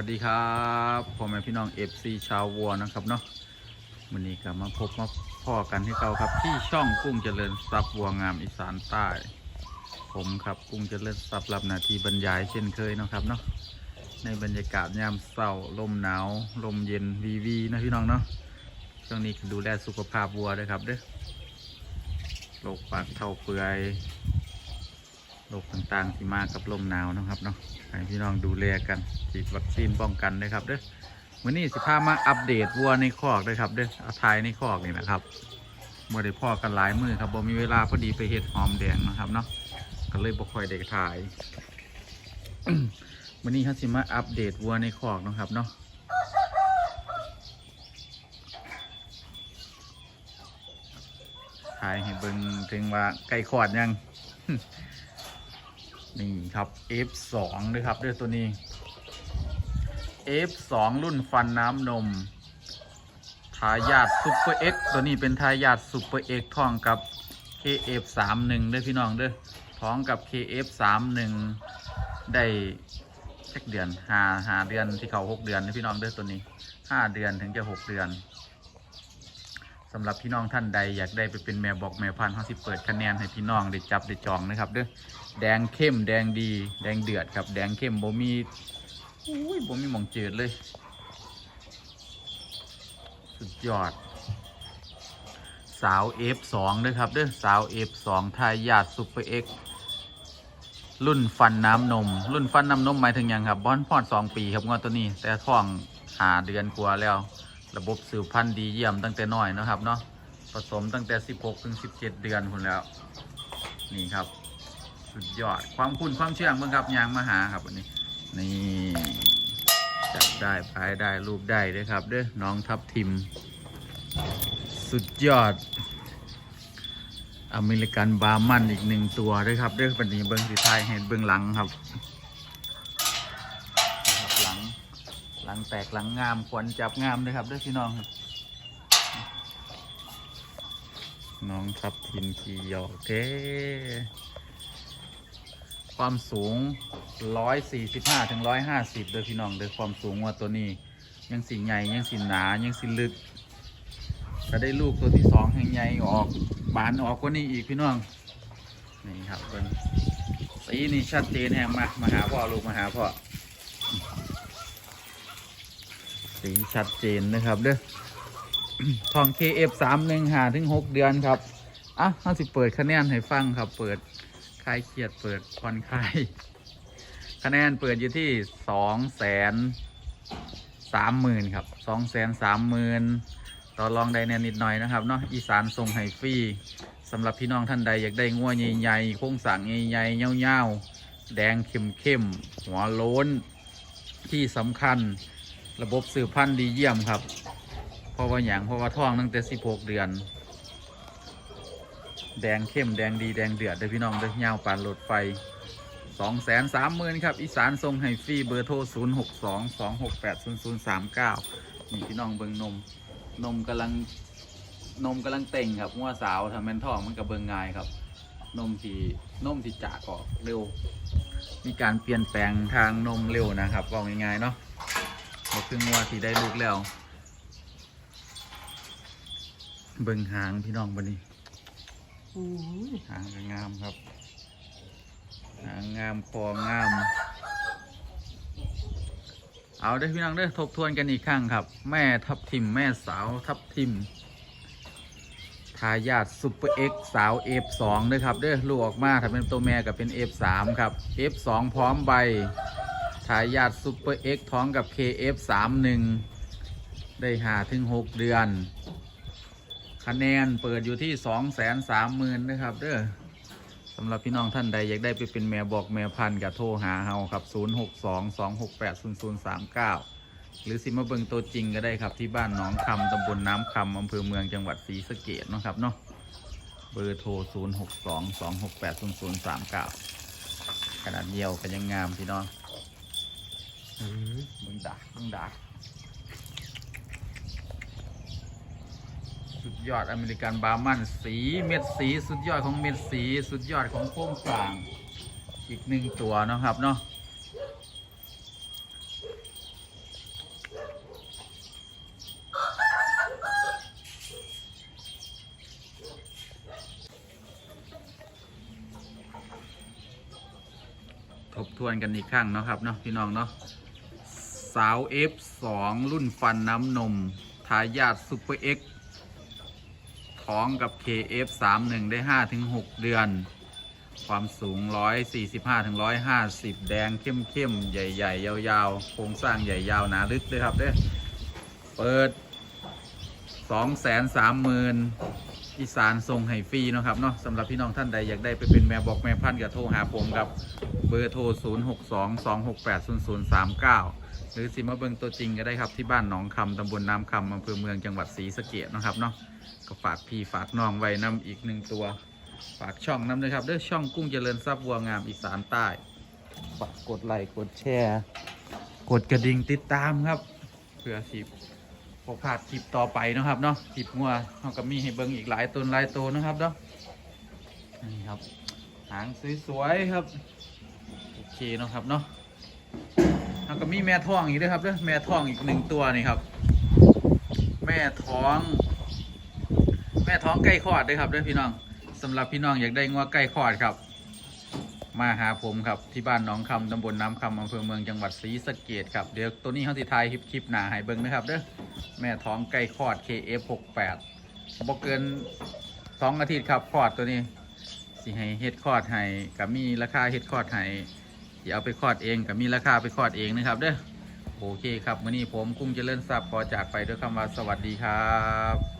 วัสดีครับพ่อแม่พี่น้องเอฟซีชาววัวนะครับเนาะวันนี้ก็มาพบมาพ่อกันที่เก่าครับ ที่ช่องกุ้งเจริญทรัพย์วัวงามอีสานใต้ ผมครับกุ้งเจริญทรัพย์รับหนาทีบรรยายเช่นเคยนะครับเนาะในบรรยากาศยามเศร้าลมหนาวลมเย็นวีวีนะพี่น้องเนาะช่วงนี้ดูแลสุขภาพวัวด้วยครับเด้อโรคปากเท่าเปื่อย โรคต่างๆที่มากับลมหนาวนะครับเนาะให้พี่น้องดูแลกันฉีดวัคซีนป้องกันด้วยครับเด้อวันนี้สิพามาอัปเดตวัวในคอกด้วยครับเด้อเอาทายในคอกนี่นะครับบ่อได้พ่อกันหลายมือครับบ่มีเวลาพอดีไปเฮ็ดหอมแดงนะครับเนาะก็เลยบ่ค่อยได้ถ่ายวันนี้เขาสิมาอัปเดตวัวในคอกนะครับเนาะถ่ายให้เบิ่งถึงว่าใกล้คลอดยัง นี่ครับ F2 ด้วยครับด้วยตัวนี้ F2 รุ่นฟันน้ำนมทายาทซูเปอร์เอ็กตัวนี้เป็นทายาทซูเปอร์เอ็กท้องกับ KF31 เด้อพี่น้องเด้อท้องกับ KF31 ได้เช็คเดือนหาหาเดือนที่เขาหกเดือนนะพี่น้องเด้อตัวนี้ห้าเดือนถึงจะหกเดือน สำหรับพี่น้องท่านใดอยากได้ไปเป็นแม่บอกแม่พันธุ์เขาสิเปิดคะแนนให้พี่น้องได้จับได้จองนะครับเด้อแดงเข้มแดงดี แดงเดือดครับ แดงเข้มบ่มีอุ้ยบ่มีหมองจืดเลย สุดยอด สาว F2 ด้วยครับเด้อสาว F2 ทายาทซูเปอร์เอ็กรุ่นฟันน้ำนม รุ่นฟันน้ำนมหมายถึงยังครับบอนพอดสองปีครับงวดตัวนี้ แต่ท้องหาเดือนกว่าแล้ว ระบบสืบพันธุ์ดีเยี่ยมตั้งแต่น้อยนะครับเนาะผสมตั้งแต่ 16 ถึง 17 เดือนคนแล้ว นี่ครับ สุดยอดความคุณความเชื่องเบิ่งครับยางมาหาครับวันนี้ นี่จับได้พายได้รูปได้ด้วยครับเด้อน้องทับทิม สุดยอด อเมริกันบาร์มันอีกหนึ่งตัวด้วยครับเด้อวันนี้เบิ้งสีไทายให้เบื้องหลังครับหลัง หลังแตกหลังงามขวัญจับงามด้วยครับเด้อพี่น้องน้องทับทิมขี่หยอกเทความสูง 145ถึง150 เด้อพี่น้องเด้อความสูงว่าตัวนี้ ยังสีใหญ่ยังสีหนายังสีลึกก็ได้ลูกตัวที่สองแห่งใหญ่ออกบานออกกว่านี้อีกพี่น้องนี่ครับเป็นสีนี่ชัดเจนแห่งมามาหาพ่อลูกมาหาพ่อ สีชัดเจนนะครับเด้อทอง KF 3 1หาถึง 6 เดือนครับ อะเราสิเปิดคะแนนให้ฟังครับ เปิดคลายเครียดเปิดผ่อนคลายคะแนนเปิดอยู่ที่สองแสนสามหมื่นครับสองแสนสามหมื่นต่อรองได้แน่นิดหน่อยนะครับเนาะอีสานทรงไฮฟรีสำหรับพี่น้องท่านใดอยากได้งัวใหญ่ๆโค้งสั่งใหญ่ๆเงาๆแดงเข้มๆหัวโล้นที่สำคัญ ระบบสืบพันธุ์ดีเยี่ยมครับ เพราะว่าอย่างเพราะว่าท้องตั้งแต่16เดือน แดงเข้มแดงดีแดงเดือดเด้อพี่น้องเด้อยาวปานรถไฟสองแสนสามหมื่นครับ อีสานทรงไฮฟรีเบอร์โทรศูนย์หกสองสองหกแปดศูนย์ศูนย์สามเก้านี่พี่น้องเบิงนม นมกำลังนมกำลังเต่งครับงัวสาวทำเป็นท้องมันกับเบิงง่ายครับ นมที่นมที่จากออกเร็ว มีการเปลี่ยนแปลงทางนมเร็วนะครับบอกง่ายๆเนาะ บอกคืองัวที่ได้ลูกแล้ว เบิงหางพี่น้องบันนี้หางก็งามครับ หางงามคองาม เอาได้อพี่น้องเด้อทบทวนกันอีกครั้งครับ แม่ทับทิมแม่สาวทับทิมทายาทซุปเปอร์เอ็กสาว F2 ด้วยครับเด้อลูกออกมาถ้าเป็นตัวแม่ก็เป็น F3 ครับ F2 พร้อมใบ ทายาทซุปเปอร์เอ็กท้องกับ KF31 ได้หาถึง 6 เดือน คะแนนเปิดอยู่ที่สองแสนสามหมื่นนะครับเด้อสำหรับพี่น้องท่านใดอยากได้ไปเป็นแม่บอกแม่พันกับโทรหาเฮาครับ 0 6 2 2 6 8 0 0 3 9 หรือสิมาเบิงตัวจริงก็ได้ครับที่บ้านหนองคำตำบลน้ำคำอำเภอเมืองจังหวัดศรีสะเกดนะครับเนาะเบอร์โทร 0 6 2 2 6 8 0 0 3 9 ขนาดเยียวกันยังงามพี่น้อง มึงดักมึงดักสุดยอดอเมริกันบาร์มันสีเม็ดสีสุดยอดของเม็ดสีสุดยอดของโป้งกาง อีกหนึ่งตัวนะครับเนาะทบทวนกันอีกครั้งเนาะครับเนาะพี่น้องเนาะ สาว F2 รุ่นฟันน้ำนม ทายาทซูเปอร์ X ท้องกับ KF31 ได้ 5-6 เดือน ความสูง 145-150 แดงเข้มๆ ใหญ่ๆ ยาวๆ โครงสร้างใหญ่ยาวหนาลึกเลยครับเด้เปิด 230,000อีสานทรงให้ฟรีนะครับเนาะสำหรับพี่น้องท่านใดอยากได้ไปเป็นแม่บอกแม่พันธุ์ก็โทรหาผมครับเบอร์โทร 0622680039 หรือสิมาเบิงตัวจริงก็ได้ครับที่บ้านหนองคำตำบลน้ำคำอำเภอเมืองจังหวัดศรีสะเกษนะครับเนาะก็ฝากพี่ฝากน้องไว้นำอีกหนึ่งตัว ฝากช่องนำเลยครับเด้อช่องกุ้งเจริญทรัพย์วัวงามอีสานใต้ฝากกดไลค์กดแชร์กดกระดิ่งติดตามครับเพื่อสิบพอพลาดคลิปต่อไปนะครับเนาะคลิปงัวเขาก็มีให้เบิงอีกหลายตนหลายตัวนะครับเนาะนี่ครับ หางสวยๆครับ โอเคเนาะครับเนาะ แล้วก็มีแม่ท้องอีกด้วยครับเด้อแม่ท้องอีกหนึ่งตัวนี่ครับ แม่ท้อง แม่ท้องใกล้คลอดด้วยครับเด้อพี่น้องสำหรับพี่น้องอยากได้งัวใกล้คลอดครับ มาหาผมครับที่บ้านหนองคำตำบลน้ำคำอำเภอเมืองจังหวัดศรีสะเกดครับเดี๋ยวตัวนี้เขาติทายคลิปคลิปหนาให้เบิ้งนะครับเด้อแม่ท้องใกล้คลอด KF68 บ่เกินสองอาทิตย์ครับคลอดตัวนี้สิให้เฮ็ดคลอดให้กับมีราคาเฮ็ดคลอดให้ ที่เอาไปคลอดเองกับมีราคาไปคลอดเองนะครับเด้อโอเคครับวันนี้ผมกุ้งเจริญทรัพย์ขอจากไปด้วยคำว่าสวัสดีครับ